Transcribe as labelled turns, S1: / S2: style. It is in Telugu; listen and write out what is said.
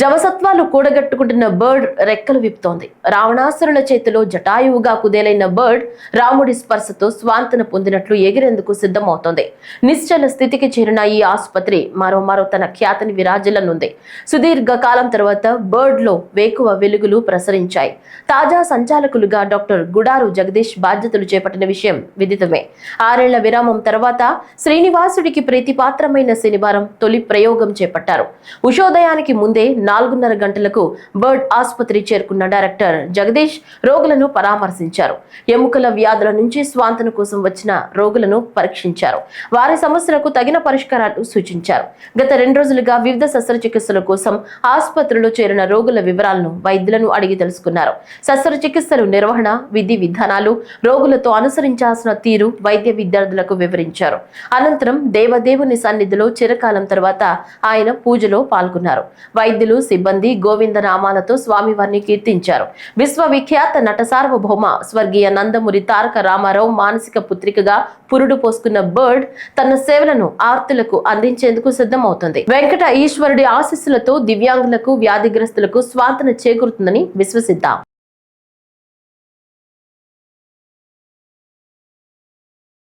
S1: జవసత్వాలు కూడగట్టుకుంటున్న బర్డ్ రెక్కలు విప్పుతోంది. రావణాసురుల చేతిలో జటాయువుగా కుదేలైన బర్డ్ రాముడి స్పర్శతో స్వాంతన పొందినట్లు ఎగిరేందుకు సిద్ధమవుతోంది. నిశ్చల స్థితికి చేరిన ఈ ఆసుపత్రి మరో మరో తన ఖ్యాతిని విరాజిల్లనుంది. సుదీర్ఘ కాలం తర్వాత బర్డ్లో వేకువ వెలుగులు ప్రసరించాయి. తాజా సంచాలకులుగా డాక్టర్ గుడారు జగదీష్ బాధ్యతలు చేపట్టిన విషయం విదితమే. ఆరేళ్ళ విరామం తర్వాత శ్రీనివాసుడికి ప్రీతిపాత్రమైన శనివారం తొలి ప్రయోగం చేపట్టారు. ఉషోదయానికి ముందే నాలుగున్నర గంటలకు బర్డ్ ఆసుపత్రి చేరుకున్న డైరెక్టర్ జగదీష్ రోగులను పరామర్శించారు. ఎముకల వ్యాధుల నుంచి స్వాంతన కోసం వచ్చిన రోగులను పరీక్షించారు. వారి సమస్యలకు తగిన పరిష్కారాలు సూచించారు. గత రెండు రోజులుగా వివిధ శస్త్రచికిత్సల కోసం ఆసుపత్రిలో చేరిన రోగుల వివరాలను వైద్యులను అడిగి తెలుసుకున్నారు. శస్త్రచికిత్సలు నిర్వహణ విధి విధానాలు రోగులతో అనుసరించాల్సిన తీరు వైద్య విద్యార్థులకు వివరించారు. అనంతరం దేవదేవుని సన్నిధిలో చిరకాలం తర్వాత ఆయన పూజలో పాల్గొన్నారు. వైద్యులు సిబ్బంది గోవింద నామాలతో స్వామివారిని కీర్తించారు. విశ్వవిఖ్యాత నట సార్వభౌమ స్వర్గీయ నందమూరి తారక రామారావు మానసిక పుత్రికగా పురుడు పోసుకున్న బర్డ్ తన సేవలను ఆర్తులకు అందించేందుకు సిద్ధమవుతుంది. వెంకట ఈశ్వరుడి ఆశీస్సులతో దివ్యాంగులకు వ్యాధిగ్రస్తులకు స్వాంతన చేకూరుతుందని విశ్వసిద్దాం.